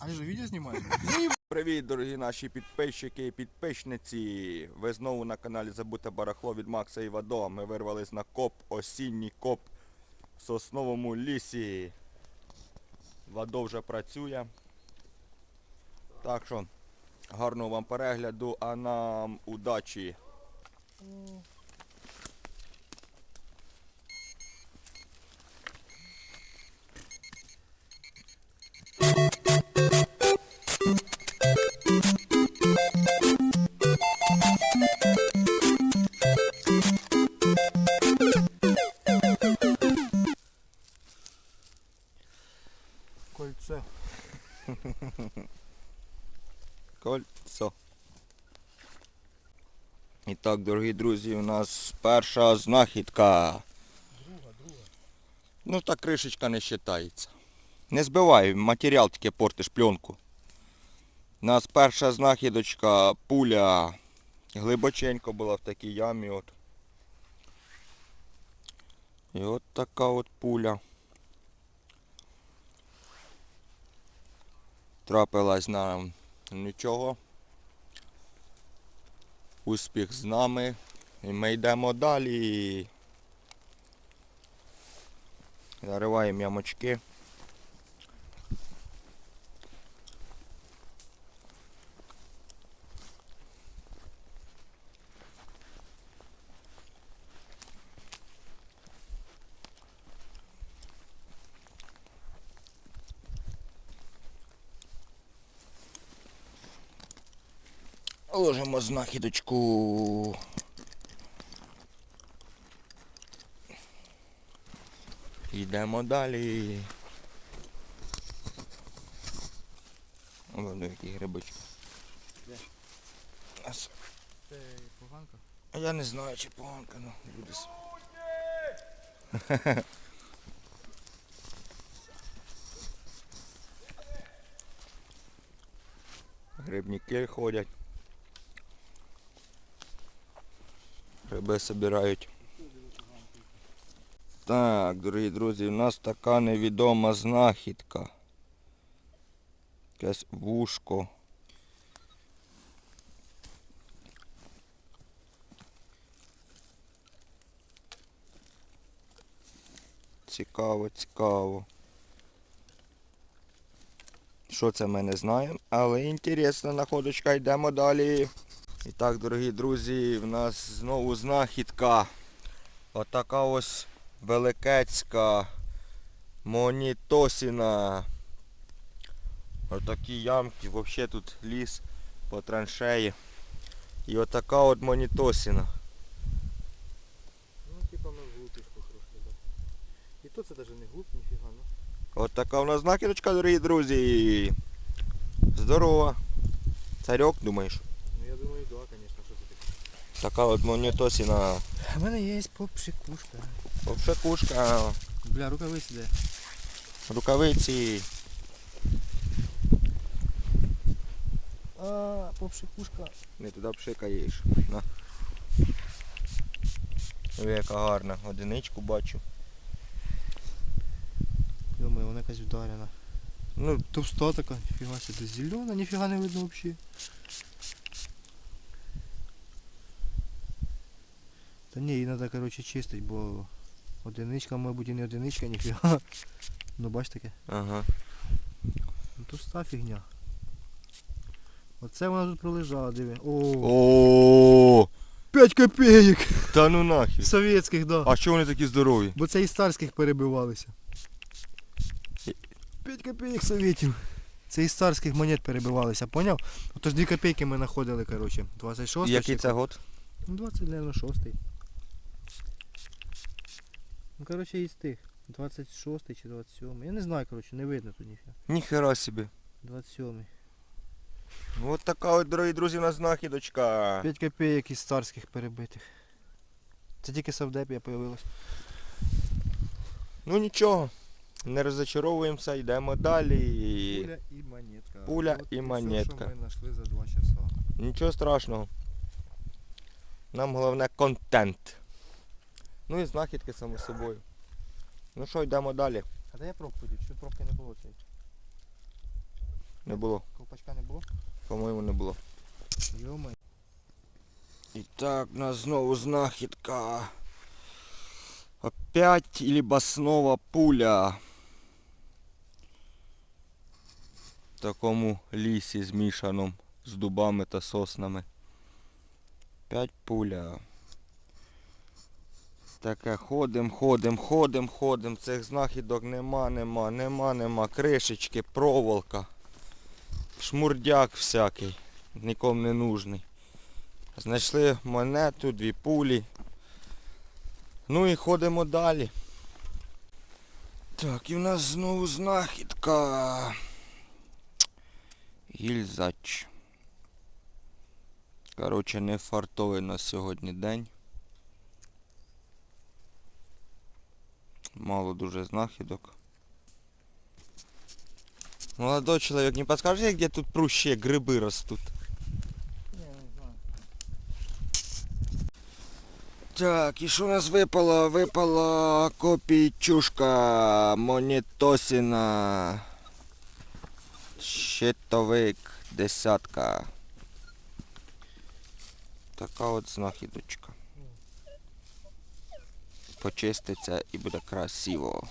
А я же відео знімаю. Привіт, дорогі наші підписчики і підписниці. Ви знову на каналі Забуте Барахло від Макса і Вадо. Ми вирвались на коп, осінній коп в сосновому лісі. Вадо вже працює. Так що, гарного вам перегляду, а нам удачі. Кольцо. І так, дорогі друзі, у нас перша знахідка. Друга, друга. Ну та кришечка не вважається. Не збивай, матеріал тільки портиш пленку. У нас перша знахідочка, пуля. Глибоченько була в такій ямі. От. І от така от пуля. Трапилась нам нічого. Успіх з нами. І ми йдемо далі. Зариваємо ямочки. Ложимо знахідочку. Йдемо далі. Воно які грибочки. Де? Це поганка. А Я не знаю, чи поганка, ну буде. Грибники ходять. Гриби собирають. Так, дорогі друзі, у нас така невідома знахідка. Якесь вушко. Цікаво, цікаво. Що це ми не знаємо, але інтересна находочка, йдемо далі. І так, дорогі друзі, в нас знову знахідка. Отака ось великецька монітосіна. Отакі ямки, взагалі тут ліс по траншеї. І отака от монітосіна. Ну, типа на глупішку трошки, да. І то це навіть не глуп, ніфіга, ну. От така у нас знахідочка, дорогі друзі. Здорово. Царьок, думаєш? Ну я думаю, да, звісно, що це таке. Така от монітосіна. У мене є попшикушка. Овшекушка, Бля, рукавиці де. рукавиці. А, попшикушка. Не туди пшикаєш. На. Ой, яка гарна. Одиничку бачу. Думаю, вона якась вдарена. Ну, Товста така, ніфіга себе, зелена, ніфіга не видно взагалі. Та ні, її треба, коротше, чистити, бо одиничка, мабуть, і не одиничка, ніфіга. Ну бач таке. ага. Ну товста фігня. Оце вона тут пролежала, диви. О, О, 5 копійок! та ну нахер. Совєтських, да. А що вони такі здорові? Бо це із царських перебивалися. 5 копійок совєтів. Це із царських монет перебивалися, поняв? Отож 2 копійки ми знаходили, коротше. 26 Який чи це год? Ну 20, мабуть, 6. Ну, коротше, із тих. 26 чи 27. Я не знаю, коротше, не видно тут ніфіга. Ніхера собі. 27. От така от, дорогі друзі, у нас знахідочка. 5 копійок із царських перебитих. Це тільки Савдепія появилась. Ну нічого. Не розочаровуємося, йдемо далі. Пуля і монетка. Пуля От і все, монетка. що ми знайшли за 2 часа. Нічого страшного. Нам головне контент. Ну і знахідки само собою. Ну що, йдемо далі. А де я пробку дів? Що пробки не було цієї? Не було. Ковпачка не було? По-моєму, не було. Йома. І так, у нас знову знахідка. Опять либо снова пуля. В такому лісі змішаному з дубами та соснами. П'ять пуля. Таке ходим, ходим, ходим, ходим. Цих знахідок нема, нема, нема, нема. Кришечки, проволока. Шмурдяк всякий. Нікому не нужний. Знайшли монету, дві пулі. Ну і ходимо далі. Так, і в нас знову знахідка. Гільзач. Коротше, не фартовий на сьогодні день. Мало дуже знахідок. Молодой чоловік, не подскажи, где тут прущие гриби ростуть? Ні, не знаю. Так, і що у нас випало? Випала копійчушка монетосіна. Щитовик десятка. Така от знахідочка. Почиститься і буде красиво.